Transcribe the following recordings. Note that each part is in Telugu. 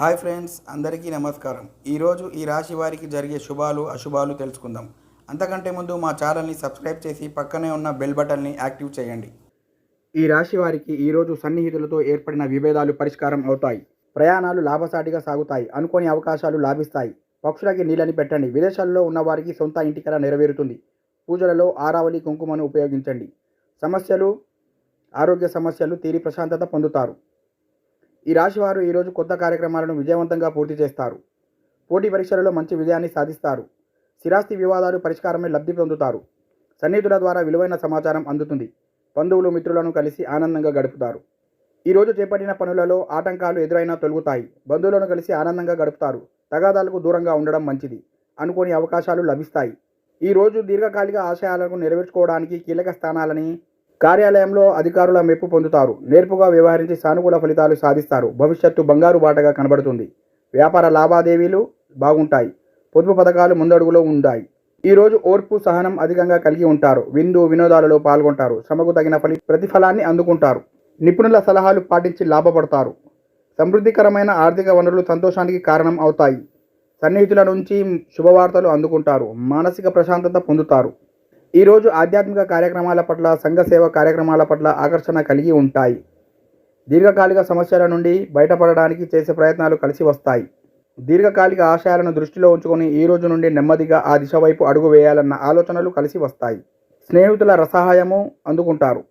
హాయ్ ఫ్రెండ్స్ అందరికీ నమస్కారం. ఈరోజు ఈ రాశి వారికి జరిగే శుభాలు అశుభాలు తెలుసుకుందాం. అంతకంటే ముందు మా ఛానల్ని సబ్స్క్రైబ్ చేసి పక్కనే ఉన్న బెల్ బటన్ని యాక్టివ్ చేయండి. ఈ రాశి వారికి ఈరోజు సన్నిహితులతో ఏర్పడిన విభేదాలు పరిష్కారం అవుతాయి. ప్రయాణాలు లాభసాటిగా సాగుతాయి. అనుకోని అవకాశాలు లాభిస్తాయి. పక్షులకి నీళ్ళని పెట్టండి. విదేశాల్లో ఉన్న వారికి సొంత ఇంటికల నెరవేరుతుంది. పూజలలో ఆరావళి కుంకుమను ఉపయోగించండి. సమస్యలు ఆరోగ్య సమస్యలు తీరి ప్రశాంతత పొందుతారు. ఈ రాశివారు ఈరోజు కొత్త కార్యక్రమాలను విజయవంతంగా పూర్తి చేస్తారు. పోటీ పరీక్షలలో మంచి విజయాన్ని సాధిస్తారు. స్థిరాస్తి వివాదాలు పరిష్కారమే లబ్ధి పొందుతారు. సన్నిహితుల ద్వారా విలువైన సమాచారం అందుతుంది. బంధువులు మిత్రులను కలిసి ఆనందంగా గడుపుతారు. ఈరోజు చేపట్టిన పనులలో ఆటంకాలు ఎదురైనా తొలుగుతాయి. బంధువులను కలిసి ఆనందంగా గడుపుతారు. తగాదాలకు దూరంగా ఉండడం మంచిది. అనుకోని అవకాశాలు లభిస్తాయి. ఈరోజు దీర్ఘకాలిక ఆశయాలను నెరవేర్చుకోవడానికి కీలక స్థానాలని కార్యాలయంలో అధికారుల మెప్పు పొందుతారు. నేర్పుగా వ్యవహరించి సానుకూల ఫలితాలు సాధిస్తారు. భవిష్యత్తు బంగారు బాటగా కనబడుతుంది. వ్యాపార లావాదేవీలు బాగుంటాయి. పొదుపు పథకాలు ముందడుగులో ఉంటాయి. ఈరోజు ఓర్పు సహనం అధికంగా కలిగి ఉంటారు. విందు వినోదాలలో పాల్గొంటారు. శ్రమకు తగిన ఫలి ప్రతిఫలాన్ని అందుకుంటారు. నిపుణుల సలహాలు పాటించి లాభపడతారు. సమృద్ధికరమైన ఆర్థిక వనరులు సంతోషానికి కారణం అవుతాయి. సన్నిహితుల నుంచి శుభవార్తలు అందుకుంటారు. మానసిక ప్రశాంతత పొందుతారు. ఈరోజు ఆధ్యాత్మిక కార్యక్రమాల పట్ల సంఘ సేవ కార్యక్రమాల పట్ల ఆకర్షణ కలిగి ఉంటాయి. దీర్ఘకాలిక సమస్యల నుండి బయటపడడానికి చేసే ప్రయత్నాలు కలిసి వస్తాయి. దీర్ఘకాలిక ఆశయాలను దృష్టిలో ఉంచుకొని ఈ రోజు నుండి నెమ్మదిగా ఆ దిశ వైపు అడుగు వేయాలన్న ఆలోచనలు కలిసి వస్తాయి. స్నేహితుల రసహాయము అందుకుంటారు.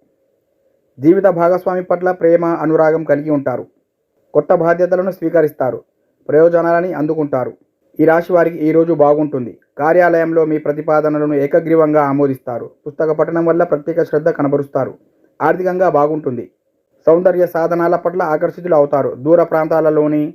జీవిత భాగస్వామి పట్ల ప్రేమ అనురాగం కలిగి ఉంటారు. కొత్త బాధ్యతలను స్వీకరిస్తారు. ప్రయోజనాలని అందుకుంటారు. ఈ రాశి వారికి ఈ రోజు బాగుంటుంది. కార్యాలయంలో మీ ప్రతిపాదనలను ఏకగ్రీవంగా ఆమోదిస్తారు. పుస్తక పఠనం వల్ల ప్రత్యేక శ్రద్ధ కనబరుస్తారు. ఆర్థికంగా బాగుంటుంది. సౌందర్య సాధనాల పట్ల ఆకర్షితులు అవుతారు. దూర ప్రాంతాలలోని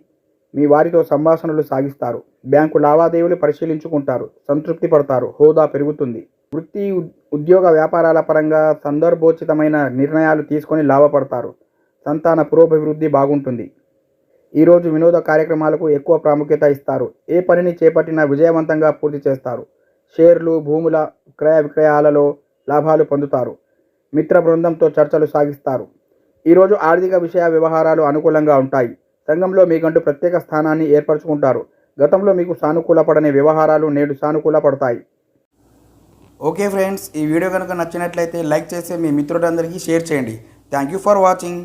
మీ వారితో సంభాషణలు సాగిస్తారు. బ్యాంకు లావాదేవీలు పరిశీలించుకుంటారు. సంతృప్తి పడతారు. హోదా పెరుగుతుంది. వృత్తి ఉద్యోగ వ్యాపారాల పరంగా సందర్భోచితమైన నిర్ణయాలు తీసుకొని లాభపడతారు. సంతాన పురోభివృద్ధి బాగుంటుంది. ఈరోజు వినోద కార్యక్రమాలకు ఎక్కువ ప్రాముఖ్యత ఇస్తారు. ఏ పనిని చేపట్టినా విజయవంతంగా పూర్తి చేస్తారు. షేర్లు భూముల క్రయ విక్రయాలలో లాభాలు పొందుతారు. మిత్ర బృందంతో చర్చలు సాగిస్తారు. ఈరోజు ఆర్థిక విషయ వ్యవహారాలు అనుకూలంగా ఉంటాయి. సంఘంలో మీకంటూ ప్రత్యేక స్థానాన్ని ఏర్పరచుకుంటారు. గతంలో మీకు సానుకూలపడని వ్యవహారాలు నేడు సానుకూల పడతాయి ఓకే ఫ్రెండ్స్ ఈ వీడియో కనుక నచ్చినట్లయితే లైక్ చేసి మీ మిత్రులందరికీ షేర్ చేయండి. Thank you for watching.